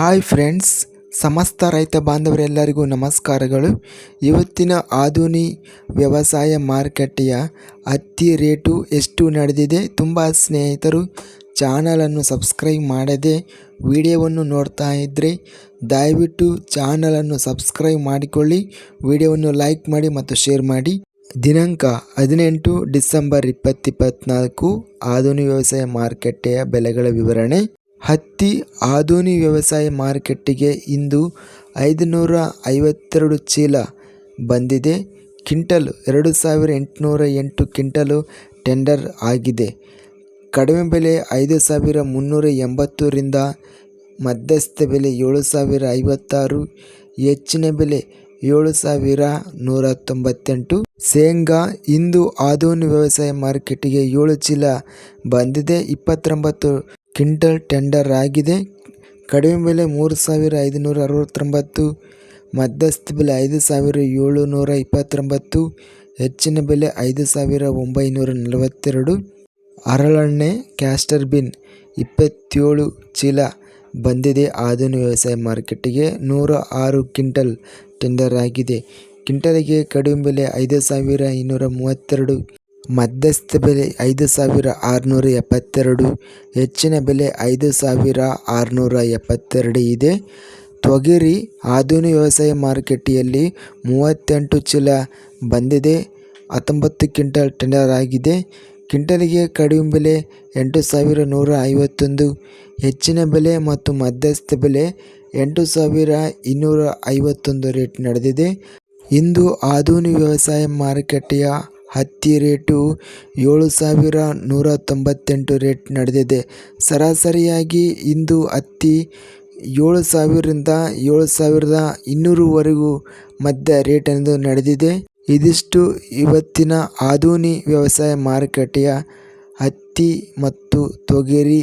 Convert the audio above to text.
Hi friends, ಸಮಸ್ತ ರೈತ ಬಾಂಧವರೆಲ್ಲರಿಗೂ ನಮಸ್ಕಾರಗಳು. ಇವತ್ತಿನ ಆಧುನಿ ವ್ಯವಸಾಯ ಮಾರುಕಟ್ಟೆಯ ಹತ್ತಿ ರೇಟು ಎಷ್ಟು ನಡೆದಿದೆ ತುಂಬ ಸ್ನೇಹಿತರು ಚಾನಲನ್ನು ಸಬ್ಸ್ಕ್ರೈಬ್ ಮಾಡದೆ ವಿಡಿಯೋವನ್ನು ನೋಡ್ತಾ ಇದ್ದರೆ ದಯವಿಟ್ಟು ಚಾನಲನ್ನು ಸಬ್ಸ್ಕ್ರೈಬ್ ಮಾಡಿಕೊಳ್ಳಿ, ವಿಡಿಯೋವನ್ನು ಲೈಕ್ ಮಾಡಿ ಮತ್ತು ಶೇರ್ ಮಾಡಿ. ದಿನಾಂಕ ಹದಿನೆಂಟು ಡಿಸೆಂಬರ್ ಇಪ್ಪತ್ತಿಪ್ಪತ್ನಾಲ್ಕು ಆಧುನಿಕ ವ್ಯವಸಾಯ ಮಾರುಕಟ್ಟೆಯ ಬೆಲೆಗಳ ವಿವರಣೆ. ಹತ್ತಿ ಆಧುನಿಕ ವ್ಯವಸಾಯ ಮಾರುಕಟ್ಟೆಗೆ ಇಂದು ಐದುನೂರ ಐವತ್ತೆರಡು ಚೀಲ ಬಂದಿದೆ. ಕ್ವಿಂಟಲ್ ಎರಡು ಸಾವಿರ ಎಂಟುನೂರ ಎಂಟು ಕ್ವಿಂಟಲು ಟೆಂಡರ್ ಆಗಿದೆ. ಕಡಿಮೆ ಬೆಲೆ ಐದು ಸಾವಿರ ಮುನ್ನೂರ ಎಂಬತ್ತರಿಂದ ಮಧ್ಯಸ್ಥ ಬೆಲೆ ಏಳು ಸಾವಿರ ಐವತ್ತಾರು, ಹೆಚ್ಚಿನ ಬೆಲೆ ಏಳು ಸಾವಿರ ನೂರ ತೊಂಬತ್ತೆಂಟು ಶೇಂಗಾ ಇಂದು ಆಧುನಿಕ ವ್ಯವಸಾಯ ಮಾರುಕಟ್ಟೆಗೆ ಏಳು ಚೀಲ ಬಂದಿದೆ. ಇಪ್ಪತ್ತೊಂಬತ್ತು ಕ್ವಿಂಟಲ್ ಟೆಂಡರ್ ಆಗಿದೆ. ಕಡಿಮೆ ಬೆಲೆ ಮೂರು ಸಾವಿರ ಐದುನೂರ ಅರವತ್ತೊಂಬತ್ತು, ಮಧ್ಯಸ್ಥ ಬೆಲೆ ಐದು ಸಾವಿರ ಏಳುನೂರ ಇಪ್ಪತ್ತೊಂಬತ್ತು, ಹೆಚ್ಚಿನ ಬೆಲೆ ಐದು ಸಾವಿರ ಒಂಬೈನೂರ ನಲವತ್ತೆರಡು. ಹರಳೆಣ್ಣೆ ಕ್ಯಾಸ್ಟರ್ ಬಿನ್ ಇಪ್ಪತ್ತೇಳು ಚೀಲ ಬಂದಿದೆ. ಆಧುನಿಕ ವ್ಯವಸಾಯ ಮಾರುಕಟ್ಟೆಗೆ ನೂರ ಆರು ಕ್ವಿಂಟಲ್ ಟೆಂಡರ್ ಆಗಿದೆ. ಕಿಂಟಲಿಗೆ ಕಡಿಮೆ ಬೆಲೆ ಐದು ಸಾವಿರ ಇನ್ನೂರ ಮೂವತ್ತೆರಡು. ಮಧ್ಯಸ್ಥ ಬೆಲೆ ಐದು ಸಾವಿರ ಆರುನೂರ ಎಪ್ಪತ್ತೆರಡು, ಹೆಚ್ಚಿನ ಬೆಲೆ ಐದು ಸಾವಿರ ಆರುನೂರ ಎಪ್ಪತ್ತೆರಡು ಇದೆ. ತೊಗರಿ ಆಧುನಿಕ ವ್ಯವಸಾಯ ಮಾರುಕಟ್ಟೆಯಲ್ಲಿ ಮೂವತ್ತೆಂಟು ಚೀಲ ಬಂದಿದೆ, ಹತ್ತೊಂಬತ್ತು ಕ್ವಿಂಟಲ್ ಟೆಂಡರ್ ಆಗಿದೆ. ಕ್ವಿಂಟಲಿಗೆ ಕಡಿಮೆ ಬೆಲೆ ಎಂಟು ಸಾವಿರ ನೂರ ಐವತ್ತೊಂದು, ಹೆಚ್ಚಿನ ಬೆಲೆ ಮತ್ತು ಮಧ್ಯಸ್ಥ ಬೆಲೆ ಎಂಟು ಸಾವಿರ ಇನ್ನೂರ ಐವತ್ತೊಂದು ರೇಟ್ ನಡೆದಿದೆ. ಇಂದು ಆಧುನಿಕ ವ್ಯವಸಾಯ ಮಾರುಕಟ್ಟೆಯ ಹತ್ತಿ ರೇಟು ಏಳು ಸಾವಿರ ನೂರ ತೊಂಬತ್ತೆಂಟು ರೇಟ್ ನಡೆದಿದೆ. ಸರಾಸರಿಯಾಗಿ ಇಂದು ಹತ್ತಿ ಏಳು ಸಾವಿರದಿಂದ ಏಳು ಸಾವಿರದ ಇನ್ನೂರವರೆಗೂ ಮಧ್ಯ ರೇಟೆಂದು ನಡೆದಿದೆ. ಇದಿಷ್ಟು ಇವತ್ತಿನ ಆಧುನಿ ವ್ಯವಸಾಯ ಮಾರುಕಟ್ಟೆಯ ಹತ್ತಿ ಮತ್ತು ತೊಗರಿ